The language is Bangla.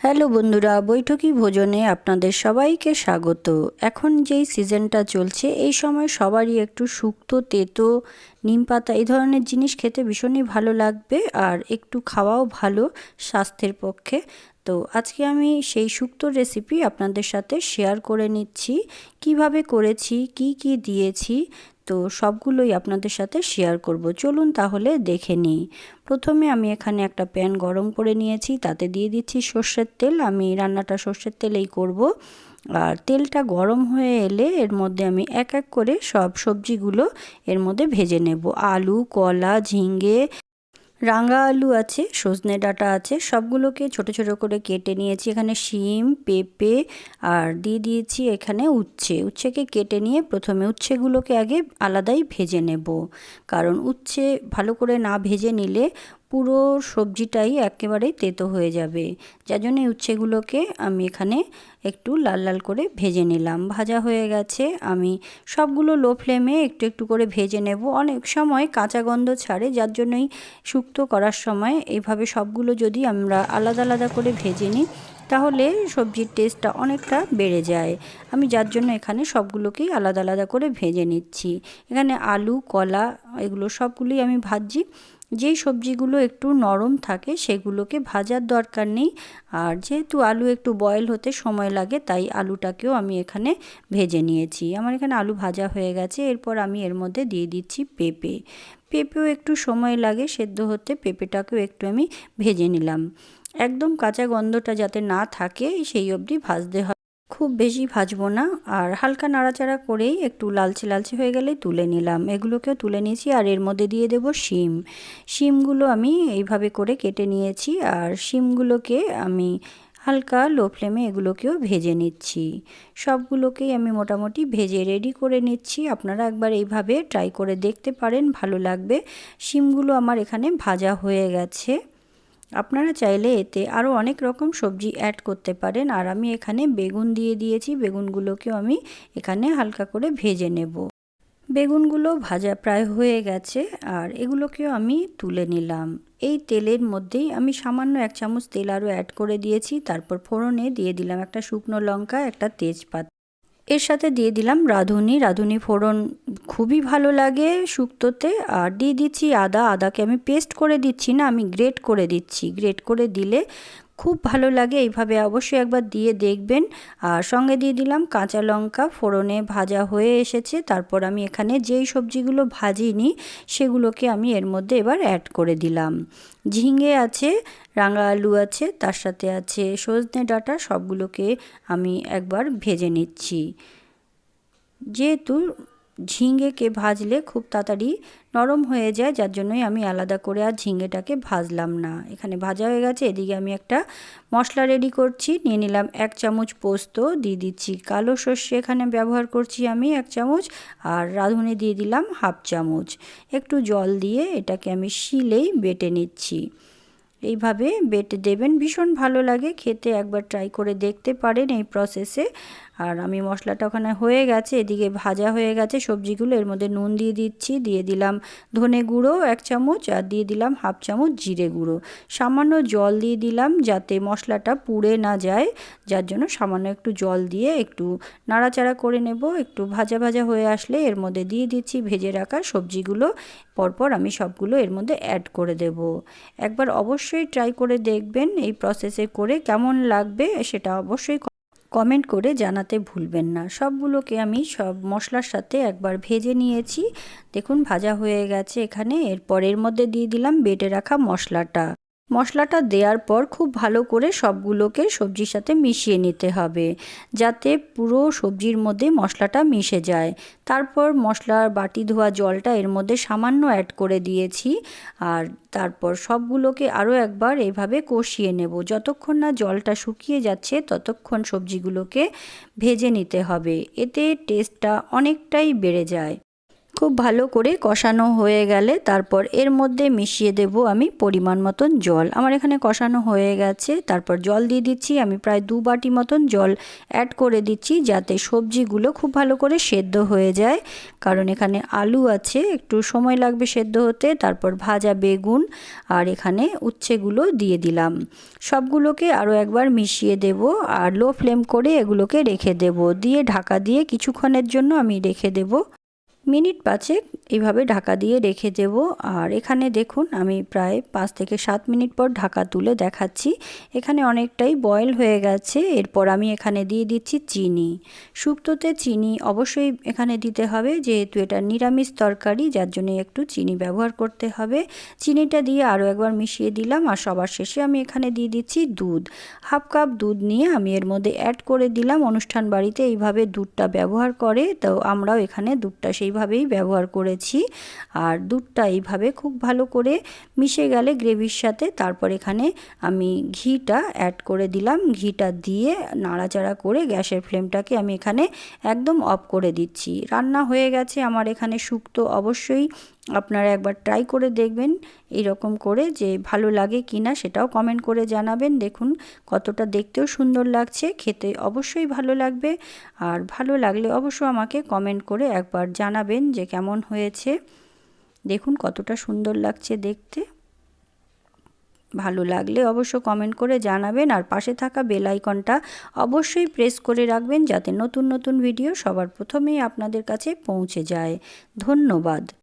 হ্যালো বন্ধুরা, বৈঠকি ভোজনে আপনাদের সবাইকে স্বাগত। এখন যেই সিজনটা চলছে, এই সময় সবারই একটু শুক্তো, তেতো, নিম পাতা এই ধরনের জিনিস খেতে ভীষণই ভালো লাগবে আর একটু খাওয়াও ভালো স্বাস্থ্যের পক্ষে। তো আজকে আমি সেই শুক্তোর রেসিপি আপনাদের সাথে শেয়ার করে নিচ্ছি। কীভাবে করেছি, কি কি দিয়েছি তো সবগুলোই আপনাদের সাথে শেয়ার করব। চলুন তাহলে দেখে নিই। প্রথমে আমি এখানে একটা প্যান গরম করে নিয়েছি, তাতে দিয়ে দিচ্ছি সর্ষের তেল। আমি রান্নাটা সর্ষের তেলেই করব। আর তেলটা গরম হয়ে এলে এর মধ্যে আমি এক এক করে সব সবজিগুলো এর মধ্যে ভেজে নেব। আলু, কলা ঝিঙ্গে রাঙা আলু আছে, সজনে ডাঁটা আছে, সবগুলোকে ছোট ছোট করে কেটে নিয়েছি। এখানে শিম, পেঁপে আর দিয়ে দিয়েছি এখানে উচ্ছে। উচ্ছেকে কেটে নিয়ে প্রথমে উচ্ছেগুলোকে আগে আলাদাই ভেজে নেব। কারণ উচ্ছে ভালো করে না ভেজে নিলে পুরো সবজিটাই একেবারেই তেতো হয়ে যাবে। যার জন্য উচ্ছেগুলোকে আমি এখানে একটু লাল লাল করে ভেজে নিলাম। ভাজা হয়ে গেছে। আমি সবগুলো লো ফ্লেমে একটু একটু করে ভেজে নেব। অনেক সময় কাঁচা গন্ধ ছাড়ে, যার জন্যই শুক্তো করার সময় এইভাবে সবগুলো যদি আমরা আলাদা আলাদা করে ভেজে নিই তাহলে সবজির টেস্টটা অনেকটা বেড়ে যায়। আমি যার জন্য এখানে সবগুলোকেই আলাদা আলাদা করে ভেজে নিচ্ছি। এখানে আলু, কলা, এগুলো সবগুলোই আমি ভাজছি। যেই সবজিগুলো একটু নরম থাকে সেগুলোকে ভাজার দরকার নেই। আর যেহেতু আলু একটু বয়েল হতে সময় লাগে, তাই আলুটাকেও আমি এখানে ভেজে নিয়েছি। আমার এখানে আলু ভাজা হয়ে গেছে। এরপর আমি এর মধ্যে দিয়ে দিচ্ছি পেঁপে। পেঁপেও একটু সময় লাগে সেদ্ধ হতে। পেঁপেটাকেও একটু আমি ভেজে নিলাম। একদম কাঁচা গন্ধটা যাতে না থাকে, সেই অবধি ভাজতে হয়। খুব বেশি ভাজবো না, আর হালকা নাড়াচাড়া করেই একটু লালচে লালচে হয়ে গেলে তুলে নিলাম। এগুলোকেও তুলে নিয়েছি, আর এর মধ্যে দিয়ে দেব শিম। শিমগুলো আমি এইভাবে করে কেটে নিয়েছি, আর শিমগুলোকে আমি হালকা লো ফ্লেমে এগুলোকেও ভেজে নিচ্ছি। সবগুলোকেই আমি মোটামুটি ভেজে রেডি করে নিচ্ছি। আপনারা একবার এইভাবে ট্রাই করে দেখতে পারেন, ভালো লাগবে। শিমগুলো আমার এখানে ভাজা হয়ে গেছে। আপনারা চাইলে এতে আরও অনেক রকম সবজি অ্যাড করতে পারেন। আর আমি এখানে বেগুন দিয়ে দিয়েছি। বেগুনগুলোকেও আমি এখানে হালকা করে ভেজে নেব। বেগুনগুলো ভাজা প্রায় হয়ে গেছে। আর এগুলোকেও আমি তুলে নিলাম। এই তেলের মধ্যেই আমি সামান্য এক চামচ তেল আরও অ্যাড করে দিয়েছি। তারপর ফোড়নে দিয়ে দিলাম একটা শুকনো লঙ্কা, একটা তেজপাত। এর সাথে দিয়ে দিলাম রাঁধুনি। রাঁধুনি ফোড়ন খুবই ভালো লাগে শুক্তোতে। আর দিয়ে দিচ্ছি আদা। আদাকে আমি পেস্ট করে দিচ্ছি না, আমি গ্রেট করে দিচ্ছি। গ্রেট করে দিলে খুব ভালো লাগে। এইভাবে অবশ্যই একবার দিয়ে দেখবেন। আর সঙ্গে দিয়ে দিলাম কাঁচা লঙ্কা। ফোড়নে ভাজা হয়ে এসেছে। তারপর আমি এখানে যেই সবজিগুলো ভাজিনি, সেগুলোকে আমি এর মধ্যে এবার অ্যাড করে দিলাম। ঝিঙে আছে, রাঙা আলু আছে, তার সাথে আছে সজনে ডাঁটা। সবগুলোকে আমি একবার ভেজে নিচ্ছি। যেহেতু ঝিঙেকে ভাজলে খুব তাড়াতাড়ি নরম হয়ে যায়, যার জন্যই আমি আলাদা করে আর ঝিঙেটাকে ভাজলাম না। এখানে ভাজা হয়ে গেছে, এদিকে আমি একটা মশলা রেডি করছি। নিয়ে নিলাম এক চামচ পোস্ত, দিয়ে দিচ্ছি কালো সর্ষে, এখানে ব্যবহার করছি আমি এক চামচ, আর রাঁধুনি দিয়ে দিলাম হাফ চামচ। একটু জল দিয়ে এটাকে আমি শিলেই বেটে নিচ্ছি। এইভাবে বেটে দেবেন, ভীষণ ভালো লাগে, খেতে একবার ট্রাই করে দেখতে পারেন এই প্রসেসে আর আমি মশলাটা ওখানে হয়ে গেছে, এদিকে ভাজা হয়ে গেছে সবজিগুলো, এর মধ্যে নুন দিয়ে দিচ্ছি, দিয়ে দিলাম ধনে গুঁড়ো এক চামচ আর দিয়ে দিলাম হাফ চামচ জিরে গুঁড়ো। সামান্য জল দিয়ে দিলাম যাতে মশলাটা পুড়ে না যায়, যার জন্য সামান্য একটু জল দিয়ে একটু নাড়াচাড়া করে নেব, একটু ভাজা ভাজা হয়ে আসলে এর মধ্যে দিয়ে দিচ্ছি ভেজে রাখা সবজিগুলো, পরপর আমি সবগুলো এর মধ্যে অ্যাড করে দেব। একবার অবশ্যই ট্রাই করে দেখবেন এই প্রসেসে করে কেমন লাগবে সেটা অবশ্যই কমেন্ট করে জানাতে ভুলবেন না। সবগুলোকে আমি সব মশলার সাথে একবার ভেজে নিয়েছি। দেখুন, ভাজা হয়ে গেছে এখানে। এরপর এর মধ্যে দিয়ে দিলাম বেটে রাখা মশলাটা। মশলাটা দেওয়ার পর খুব ভালো করে সবগুলোকে সবজির সাথে মিশিয়ে নিতে হবে, যাতে পুরো সবজির মধ্যে মশলাটা মিশে যায়। তারপর মশলার বাটি ধোয়া জলটা এর মধ্যে সামান্য অ্যাড করে দিয়েছি, আর তারপর সবগুলোকে আরও একবার এভাবে কষিয়ে নেব। যতক্ষণ না জলটা শুকিয়ে যাচ্ছে, ততক্ষণ সবজিগুলোকে ভেজে নিতে হবে। এতে টেস্টটা অনেকটাই বেড়ে যায়। খুব ভালো করে কষানো হয়ে গেলে তারপর এর মধ্যে মিশিয়ে দেব আমি পরিমাণ মতন জল। আমার এখানে কষানো হয়ে গেছে, তারপর জল দিয়ে দিচ্ছি। আমি প্রায় দু বাটি মতন জল অ্যাড করে দিচ্ছি যাতে সবজিগুলো খুব ভালো করে সেদ্ধ হয়ে যায়। কারণ এখানে আলু আছে, একটু সময় লাগবে সেদ্ধ হতে। তারপর ভাজা বেগুন আর এখানে উচ্ছেগুলো দিয়ে দিলাম। সবগুলোকে আরও একবার মিশিয়ে দেব আর লো ফ্লেম করে এগুলোকে রেখে দেব। দিয়ে ঢাকা দিয়ে কিছুক্ষণের জন্য আমি রেখে দেব। মিনিট পাঁচেক এইভাবে ঢাকা দিয়ে রেখে দেব। আর এখানে দেখুন, আমি প্রায় পাঁচ থেকে সাত মিনিট পর ঢাকা তুলে দেখাচ্ছি। এখানে অনেকটাই বয়েল হয়ে গেছে। এরপর আমি এখানে দিয়ে দিচ্ছি চিনি। শুক্তোতে চিনি অবশ্যই এখানে দিতে হবে, যেহেতু এটা নিরামিষ তরকারি, যার জন্য একটু চিনি ব্যবহার করতে হবে। চিনিটা দিয়ে আরও একবার মিশিয়ে দিলাম আর সবার শেষে আমি এখানে দিয়ে দিচ্ছি দুধ। হাফ কাপ দুধ নিয়ে আমি এর মধ্যে অ্যাড করে দিলাম। অনুষ্ঠান বাড়িতে এইভাবে দুধটা ব্যবহার করে, তো আমরাও এখানে দুধটা সেইভাবেই ব্যবহার করেছি। আর দুধটা এইভাবে খুব ভালো করে মিশে গেলে গ্রেভির সাথে তারপর এখানে আমি ঘিটা অ্যাড করে দিলাম। ঘিটা দিয়ে নাড়াচাড়া করে গ্যাসের ফ্লেমটাকে আমি এখানে একদম অফ করে দিচ্ছি। রান্না হয়ে গেছে আমার এখানে শুক্তো অবশ্যই আপনারা একবার ট্রাই করে দেখবেন এরকম করে যে ভালো লাগে কি না সেটাও কমেন্ট করে জানাবেন। দেখুন কতটা দেখতেও সুন্দর লাগছে, খেতে অবশ্যই ভালো লাগবে আর ভালো লাগলে অবশ্য আমাকে কমেন্ট করে একবার জানাবেন যে কেমন হয়েছে। দেখুন কতটা সুন্দর লাগছে দেখতে। ভালো লাগলে অবশ্য কমেন্ট করে জানাবেন আর পাশে থাকা বেল আইকনটা অবশ্যই প্রেস করে রাখবেন যাতে নতুন নতুন ভিডিও সবার প্রথমেই আপনাদের কাছে পৌঁছে যায়। ধন্যবাদ।